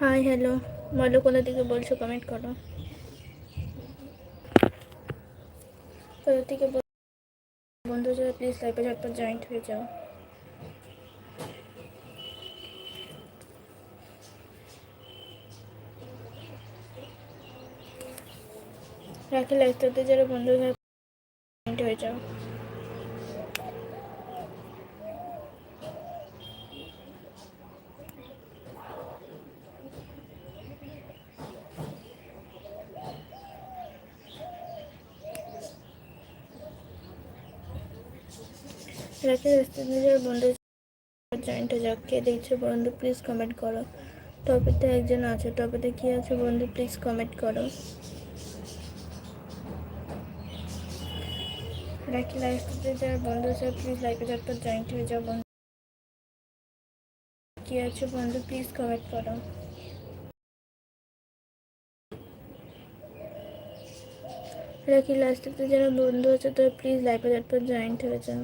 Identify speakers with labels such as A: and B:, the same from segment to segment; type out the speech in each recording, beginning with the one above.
A: Hi hello বলো কোথা থেকে বলছো? কমেন্ট করো। থেকে বন্ধু যারা প্লিজ লাইভে ঝটপট জয়েন্ট হয়ে যাও। রাখি লাইভটাতে যারা বন্ধু জয়েন্ট হয়ে যাও। রাখি যারা বন্ধু জয়েন্ট যাও কে দেখছ, বন্ধু প্লিজ কমেন্ট করো। টপিতে একজন আছে টপিতে কি আছে, বন্ধু প্লিজ কমেন্ট করো। রাখি লাইফে যারা বন্ধু আছে প্লিজ লাইফে ঝটপট জয়েন্ট হয়ে যাও, বন্ধু। কি আছে, বন্ধু প্লিজ কমেন্ট করো। রাখি লাস্টে যারা বন্ধু আছে, তো প্লিজ লাইফে ঝটপট জয়েন্ট হয়ে যাও।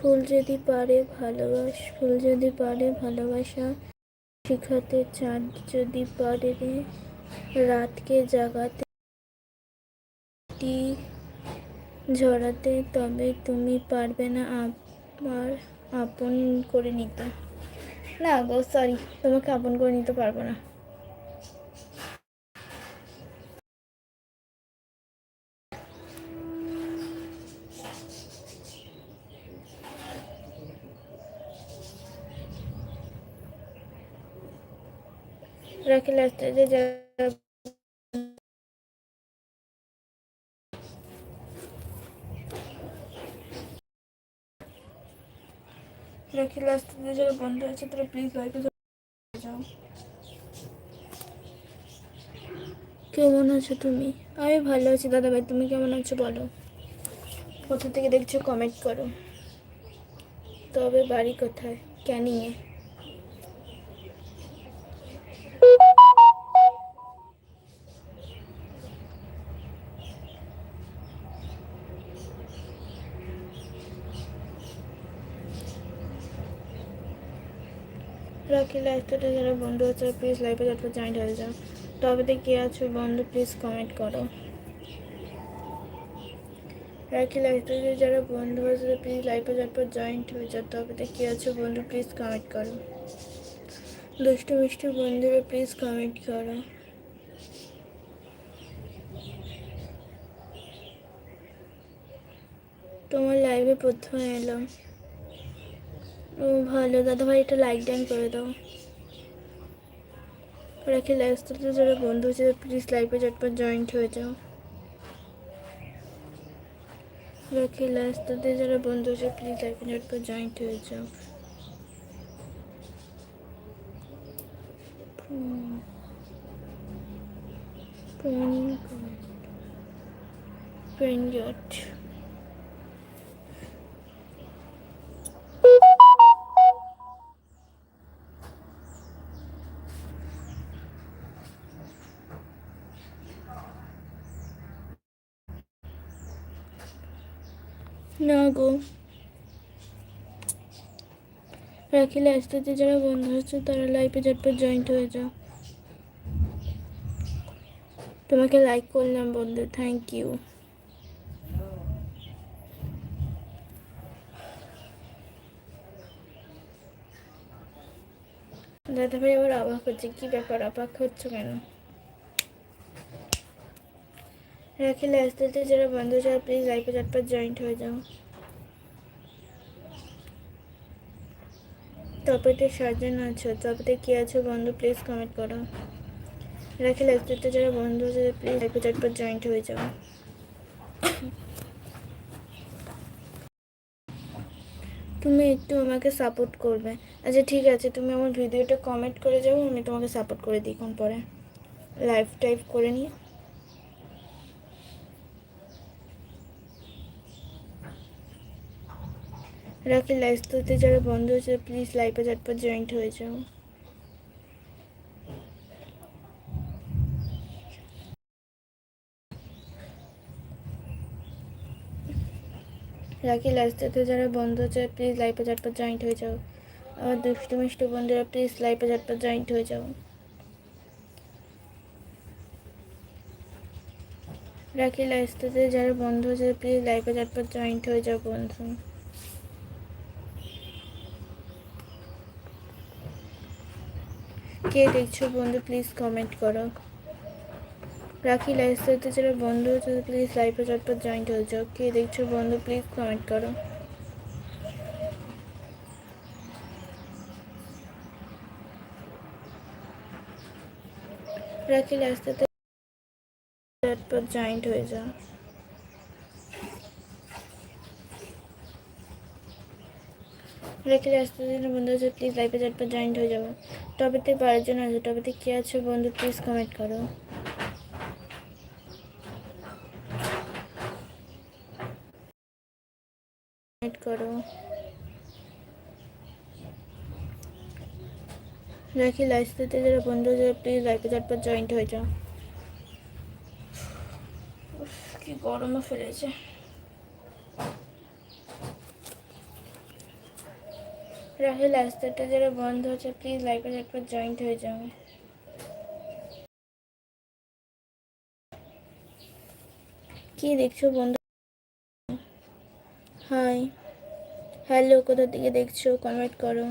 A: ফুল যদি পারে ভালোবাস, ফুল যদি পারে ভালোবাসা, শিখাতে চাঁদ যদি পারে রে, রাতকে জাগাতে ঝরাতে, তবে তুমি পারবে না আমার আপন করে নিতে। না গো সরি তোমাকে আপন করে নিতে পারব না। যে যারা যারা বন্ধু আছে তারা প্লিজ লাইকে যাও। কেমন আছো তুমি? আমি ভালো আছি দাদা ভাই তুমি কেমন আছো বলো? কোথা থেকে দেখছ কমেন্ট করো। তবে বাড়ি কোথায়? ক্যানিংয়ে রাখি লাইফটাতে যারা বন্ধু আছে প্লিজ লাইফে যত জয়েন্ট হয়ে যাও, তবে কে আছো বন্ধু প্লিজ কমেন্ট করো। রাখি লাইফটাতে যারা বন্ধু আছে প্লিজ লাইফে যত জয়েন্ট হয়ে যাও, তবে কে আছো বন্ধু প্লিজ কমেন্ট করো। দুষ্টু মিষ্টি বন্ধুরা প্লিজ কমেন্ট করো। তোমার লাইভে প্রথমে এলাম ও ভালো দাদা ভাই এটা লাইক ডান করে দাও রাখি লাইফস্টাইলতে যারা বন্ধু আছে প্লিজ লাইভে চটপট জয়েন্ট হয়ে যাও রাখি লাইফস্টাইলতে যারা বন্ধু আছে প্লিজ লাইভে চটপট জয়েন্ট হয়ে যাও Bring it. না গো রাখি লাস্টেতে যারা বন্ধু আছে তারা লাইফে ঝটপট জয়েন্ট হয়ে যাও। তোমাকে লাইক করলাম বন্ধু থ্যাংক ইউ দাদা ভাই আবার অবাক হচ্ছে, কি ব্যাপার? অবাক হচ্ছে কেন? রাখি লাস্টেতে যারা বন্ধু যারা প্লিজ লাইফে ঝটপট জয়েন্ট হয়ে যাও। টপেতে সাতজন আছো? টপেতে কি আছো বন্ধু? প্লিজ কমেন্ট করো। রাখি লাস্টেতে যারা বন্ধু আছে প্লিজ লাইফে ঝটপট জয়েন্ট হয়ে যাও। তুমি একটু আমাকে সাপোর্ট করবে। আচ্ছা ঠিক আছে, তুমি আমার ভিডিওটা কমেন্ট করে যাও, আমি তোমাকে সাপোর্ট করে দিই কোন পরে। লাইভ টাইপ করে নিয়ে রাখি লাইভ তুলতে যারা বন্ধ হয়েছে প্লিজ লাইভে ঝটপট জয়েন্ট হয়ে যাও। রাখি লাস্টেতে যারা বন্ধ হচ্ছে প্লিজ লাইফে ঝটপট জয়েন্ট হয়ে যাও। আমার দুষ্টু মিষ্টি বন্ধুরা প্লিজ লাইফে ঝটপট জয়েন্ট হয়ে যাও। রাখি লাস্টেতে যারা বন্ধু হচ্ছে প্লিজ লাইফে ঝটপট জয়েন্ট হয়ে যাও, বন্ধু। কে দেখছ বন্ধু? প্লিজ কমেন্ট করো। রাখি লাইফস্টাইলতে যারা বন্ধু হচ্ছে প্লিজ লাইফে চটপট জয়েন্ট হয়ে যাও। কে দেখছ বন্ধু? প্লিজ কমেন্ট করো। রাখি লাইফস্টাইলতে চটপট জয়েন্ট হয়ে যাও। রেখে আসতে জন্য বন্ধু আছে প্লিজ লাইফে চটপট জয়েন্ট হয়ে যাব। টবেতে পারার জন্য আছে। টবেতে কে আছে বন্ধু প্লিজ কমেন্ট করো। কমেন্ট করো। রাখি লাইফতে যারা বন্ধু আছে প্লিজ লাইফে চটপট জয়েন্ট হয়ে যাও। কি গরমও ফেলেছে। রাহুল রাস্তাটা যারা বন্ধ হচ্ছে প্লিজ লাইফে একবার জয়েন্ট হয়ে যাবে কি দেখছ বন্ধু? হাই হ্যালো কোথা থেকে দেখছ? কমেন্ট করো।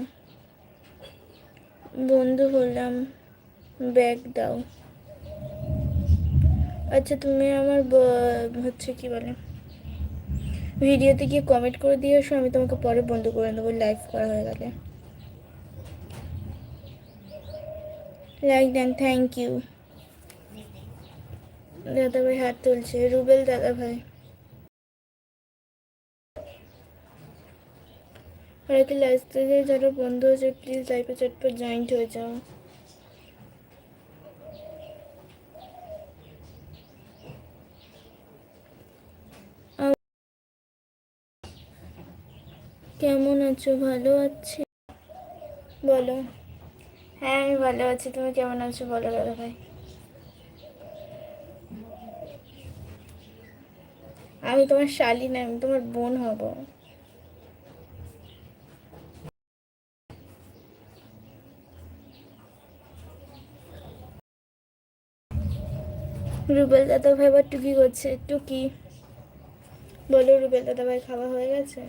A: বন্ধু হলাম, ব্যাগ দাও। আচ্ছা তুমি আমার হচ্ছে কি বলে? ভিডিওতে গিয়ে কমেন্ট করে দিয়ে এসো আমি তোমাকে পরে বন্ধ করে দেবো লাইভ করা হয়ে গেলে। লাইক দেন থ্যাংক ইউ দাদা ভাই হাত তুলছে, রুবেল দাদা ভাই। আর কি লাইভ থেকে যারা বন্ধ হয়েছে প্লিজ লাইভে চটপট জয়েন্ট হয়ে যাও। কেমন আছো? ভালো আছি। বলো। হ্যাঁ আমি ভালো আছি। তুমি কেমন আছো? বলো দাদা ভাই। আমি তোমার শালি না, আমি তোমার বোন হব। রুবেল দাদা ভাই আবার টুকি করছে। টুকি। বলো রুবেল দাদা ভাই, খাওয়া হয়ে গেছে?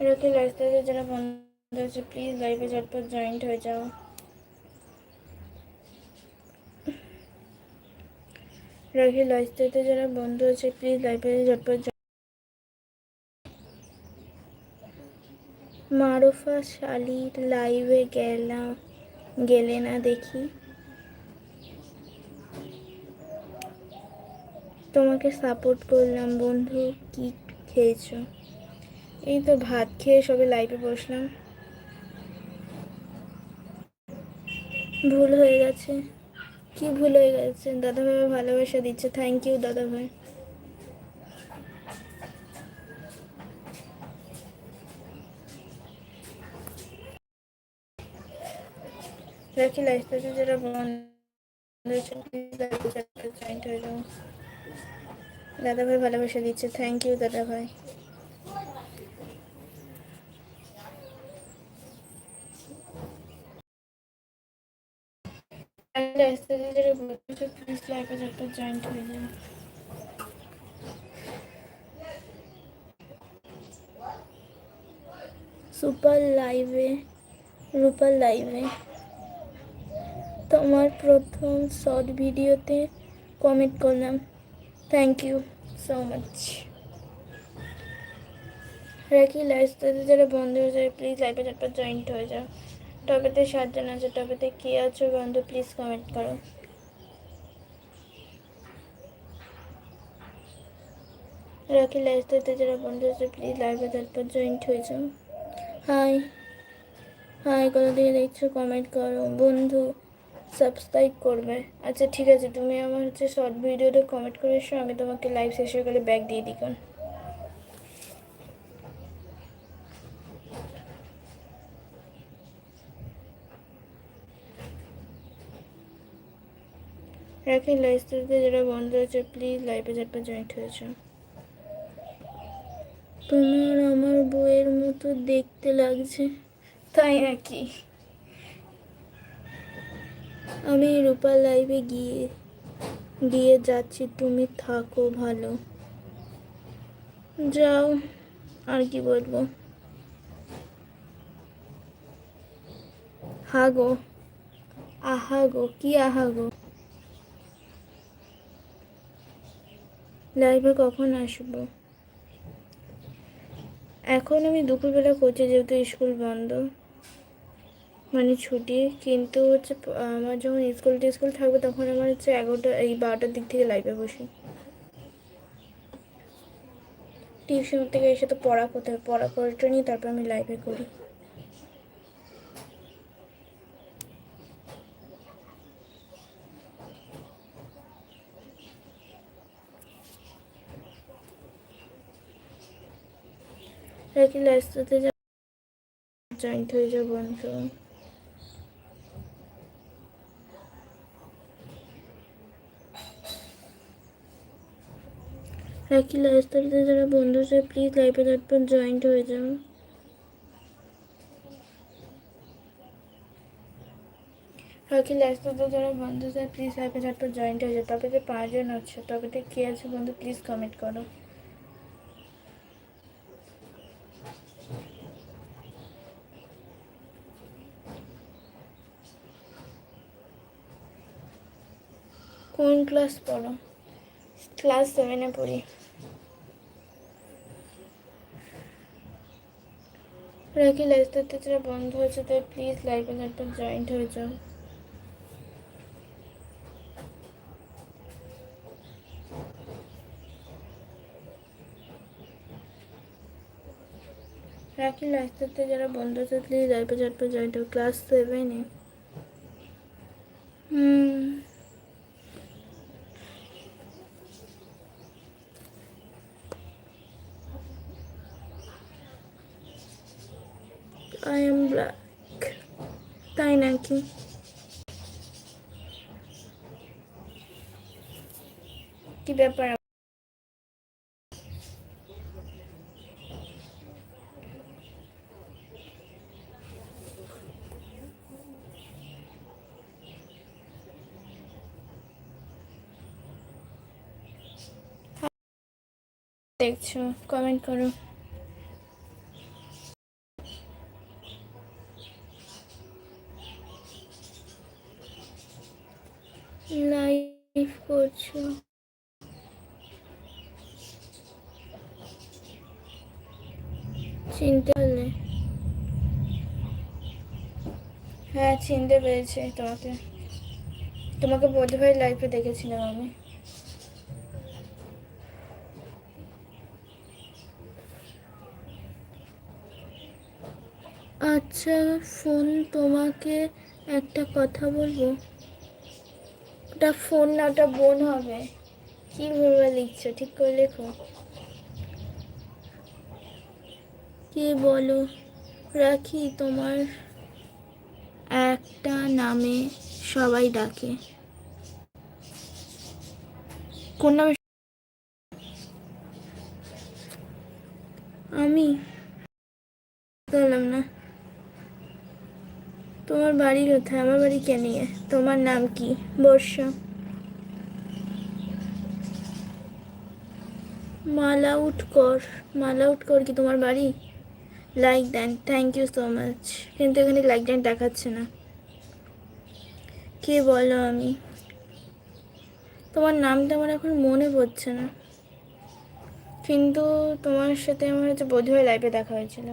A: এরকম রাস্তাতে যারা বন্ধ আছে প্লিজ লাইভে ঝটপট জয়েন্ট হয়ে যাও। রাখি রাস্তাতে যারা বন্ধ আছে প্লিজ লাইভে ঝটপট মারুফা শালির লাইভে গেলাম গেলে না দেখি। তোমাকে সাপোর্ট করলাম। বন্ধু, কি খেয়েছো? এই তো ভাত খেয়ে সবে লাইভে বসলাম। ভুল হয়ে গেছে। কি ভুল হয়ে গেছে? দাদা ভাই ভালোবাসা দিচ্ছে। থ্যাংক ইউ দাদা ভাই রাখি লাইফটাতে যারা বন্ধ জয়েন্ট হয়ে যাও। দাদা ভাই ভালোবাসা দিচ্ছে। থ্যাংক ইউ দাদা ভাই প্লিজ লাইফে একটা জয়েন্ট হয়ে যাবে সুপার লাইভে রূপার লাইভে তোমার প্রথম শর্ট ভিডিওতে কমেন্ট করলাম থ্যাংক ইউ সো মাচ রাখি লাইফস্টাইলে যারা বন্ধ হয়ে যায় প্লিজ লাইভে একটা জয়েন্ট হয়ে যাও টবেতে সাতজন আছে টবেতে কে আছো বন্ধু প্লিজ কমেন্ট করো। রাখি লাইফস্টাইলে যারা বন্ধু হয়েছে প্লিজ লাইভে তারপর জয়েন্ট হয়ে যাও হাই হাই কোথা থেকে দেখছ কমেন্ট করো। বন্ধু সাবস্ক্রাইব করবে। আচ্ছা ঠিক আছে, তুমি আমার হচ্ছে শর্ট ভিডিওতে কমেন্ট করে এসো আমি তোমাকে লাইভ শেষে করে ব্যাগ দিয়ে দিই কারণ রাখি লাইস্তুতে যারা বন্ধ আছে প্লিজ লাইভে যারপর জয়েন্ট হয়েছে। তোমার আমার বইয়ের মতো দেখতে লাগছে, তাই নাকি? আমি রূপা লাইভে গিয়ে দিয়ে যাচ্ছি, তুমি থাকো ভালো। যাও, আর কি বলব? হাগো, আহাগো, কি আহাগো? লাইভে কখন আসব? এখন আমি দুপুরবেলা করছি, যেহেতু স্কুল বন্ধ। মানে ছুটি, কিন্তু হচ্ছে, আমার যখন স্কুল টিস্কুল থাকবে, তখন আমার হচ্ছে এগারোটা, এই বারোটার দিক থেকে লাইভে বসি। টিউশন থেকে এসে তো পড়া করতে হবে, পড়া করে নিয়ে তারপর আমি লাইভে করি। রাখি লাইস্তুতে যা জয়েন্ট হয়ে যাও বন্ধু রাখি লাইস্তুতে যারা বন্ধু আছে প্লিজ লাইভে তারপর জয়েন্ট হয়ে যাও। রাখি লাইস্তুতে যারা বন্ধু আছে প্লিজ লাইভে তারপর জয়েন্ট হয়ে যাও। তবে যে পাঁচজন আছে তবে কে আছে বন্ধু প্লিজ কমেন্ট করো। কোন ক্লাস পড়ো? ক্লাস সেভেনে পড়ি। রাখি লাইস্তাতে যারা বন্ধ হয়েছে, তাই প্লিজ লাইভে তারপর জয়েন্ট হয়ে যাও। রাখি লাইস্তাতে যারা বন্ধ হয়েছে প্লিজ লাইভে তারপর জয়েন্ট হও। ক্লাস সেভেনে এম ব্ল্যাক তাই নাকি? কি ব্যাপার? দেখছ কমেন্ট করো লাইভ করছ চিনতে পারলে হ্যাঁ চিনতে পেরেছি তোমাকে। তোমাকে বোধহয় লাইফে দেখেছিলাম আমি। আচ্ছা ফোন তোমাকে একটা কথা বলব? ওটা ফোন না ওটা বোন হবে। কি ভুলভাল লিখছো? ঠিক করে লেখো। কে বলো? রাখি তোমার। একটা নামে সবাই ডাকে। কোন নামে আমি? বললাম না। তোমার বাড়ি কোথায়? আমার বাড়ি কে নিয়ে তোমার নাম কি? বর্ষা। মালা কর মালা কর কি তোমার বাড়ি? Like then thank you so much কিন্তু এখানে লাইক দেন দেখাচ্ছে না। কে বলো আমি? তোমার নামটা আমার এখন মনে পড়ছে না। কিন্তু তোমার সাথে আমার হচ্ছে বোধহয় লাইভে দেখা হয়েছিল।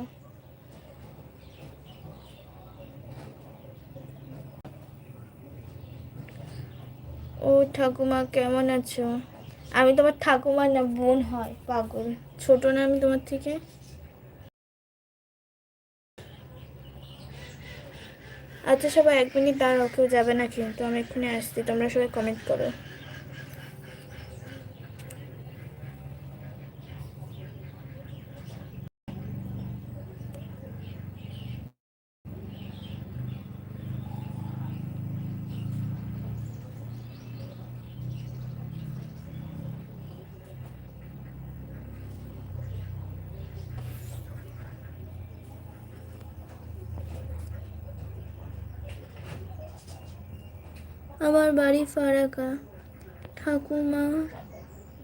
A: ও ঠাকুমা, কেমন আছো? আমি তোমার ঠাকুমা না, বোন হয়, পাগল। ছোট না আমি তোমার থেকে? আচ্ছা সবাই, এক মিনিট দাঁড়াও, কেউ যাবে না কিন্তু আমি এক্ষুনি আসছি, তোমরা সবাই কমেন্ট করো আমার বাড়ি ফারাকা। ঠাকুমা,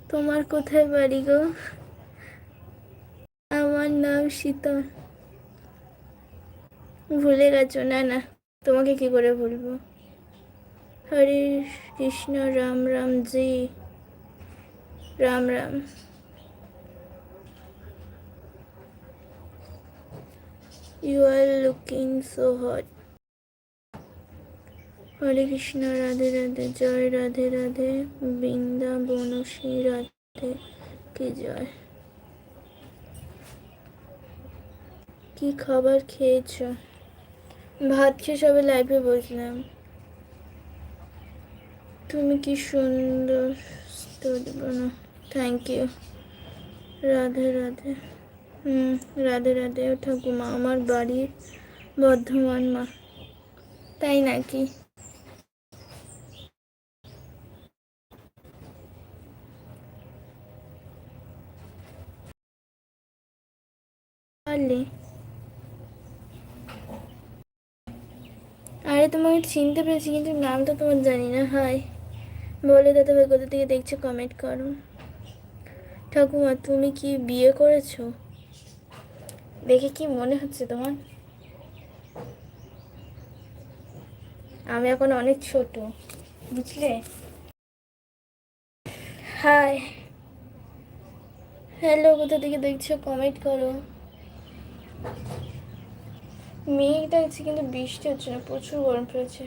A: তোমার কোথায় বাড়ি গো? আমার নাম শীতল। ভুলে গেছো? না না, তোমাকে কি করে ভুলবো? Hare Krishna, Ram Ram, ji. Ram Ram. You are looking so hot Hare Krishna, Radhe Radhe, জয় রাধে রাধে, বৃন্দাবন শ্রী রাধে, কি জয়। কি খাবার খেয়েছ? ভাত খেয়ে সবে লাইভে বসলাম। তুমি কি সুন্দর বানো থ্যাংক ইউ রাধে রাধে। হুম, রাধে রাধে। ঠাকুমা, আমার বাড়ির বর্ধমান মা। তাই নাকি পারলে আরে তোমাকে চিনতে পেরেছি, কিন্তু নামটা তোমার জানি না হাই বলে দাদা ভাই, কোথা থেকে দেখছ? কমেন্ট করো। ঠাকুমা, তুমি কি বিয়ে করেছ? দেখে কি মনে হচ্ছে তোমার? আমি এখন অনেক ছোট, বুঝলে? হাই হ্যালো কোথা থেকে দেখছ? কমেন্ট করো। মেঘটা হচ্ছে কিন্তু বৃষ্টি হচ্ছে না প্রচুর গরম পড়েছে।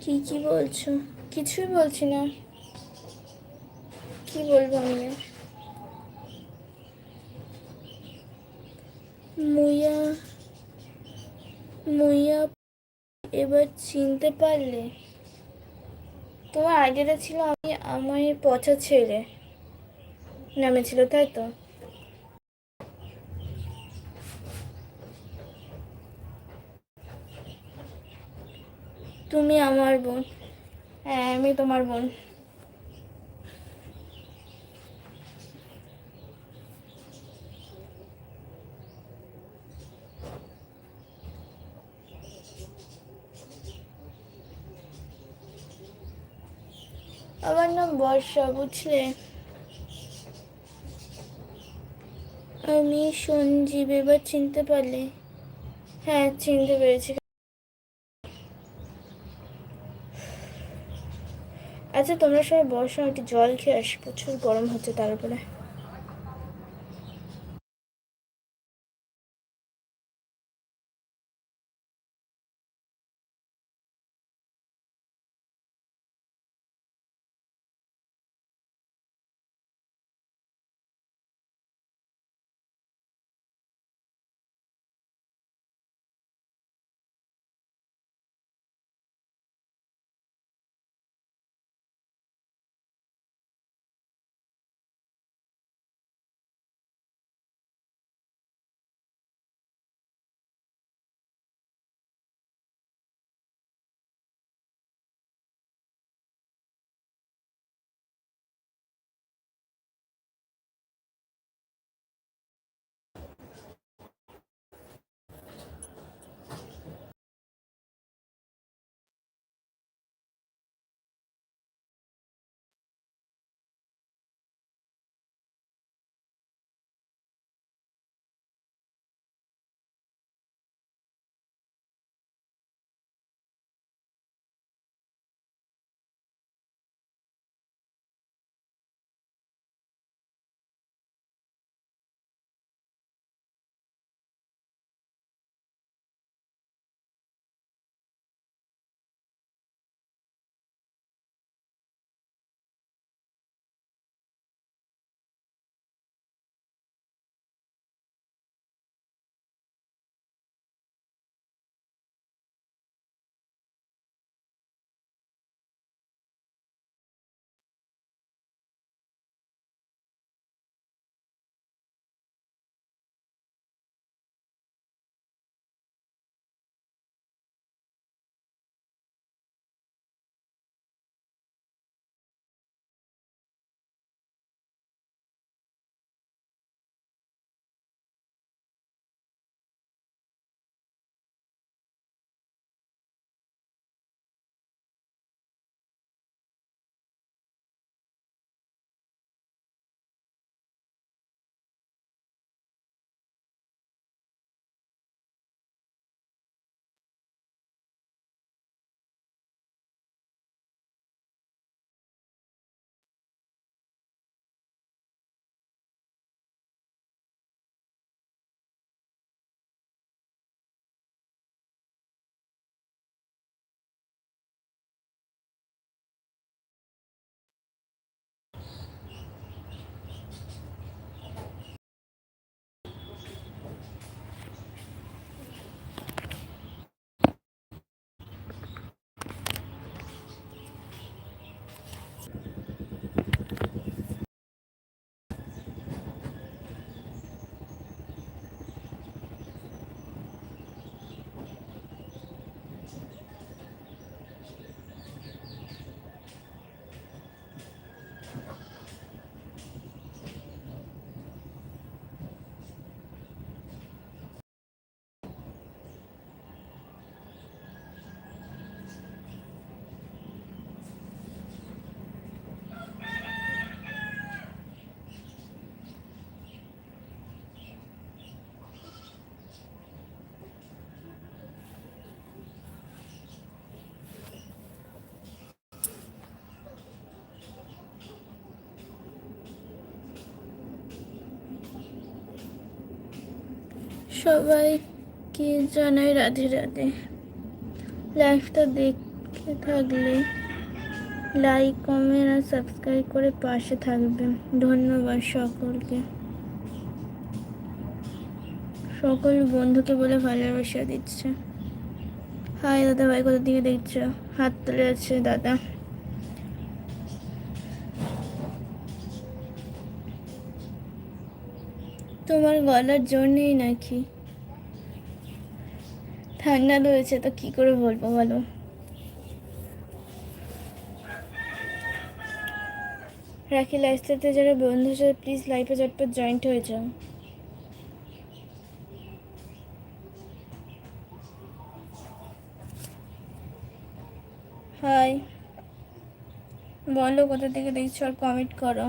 A: কি কি বলছো? কিছুই বলছি না। কি বলব আমি? আর? মুইয়া মুইয়া এবার চিনতে পারলে? তোমার আইডিয়াটা ছিল আমি আমার পচা ছেলে। নামে ছিল তাই তো? তুমি আমার বোন। হ্যাঁ আমি তোমার বোন। আমার নাম বর্ষা, বুঝলে? আমি সঞ্জীব, এবার চিনতে পারলে। হ্যাঁ চিনতে পেরেছি। আচ্ছা তোমরা সবাই বর্ষা একটু জল খেয়ে আসি। প্রচুর গরম হচ্ছে তার উপরে। সবাইকে জানাই রাধে রাধে। লাইভটা দেখে থাকলে লাইক কমেন্ট আর সাবস্ক্রাইব করে পাশে থাকবেন ধন্যবাদ সকলকে। সকল বন্ধুকে বলে ভালোবাসা দিচ্ছে। হাই দাদা, ভাই কোথা দিকে দেখছ? হাত তুলে আছে দাদা। তোমার গলার জোর নেই নাকি। ঠান্ডা রয়েছে, তো কি করে বলব বলো? রাখি লাইফস্টাইলতে যারা বন্ধু আছে প্লিজ লাইফে চটপট জয়েন্ট হয়ে যাও। হাই বলো কোথা থেকে দেখছ আর কমেন্ট করো।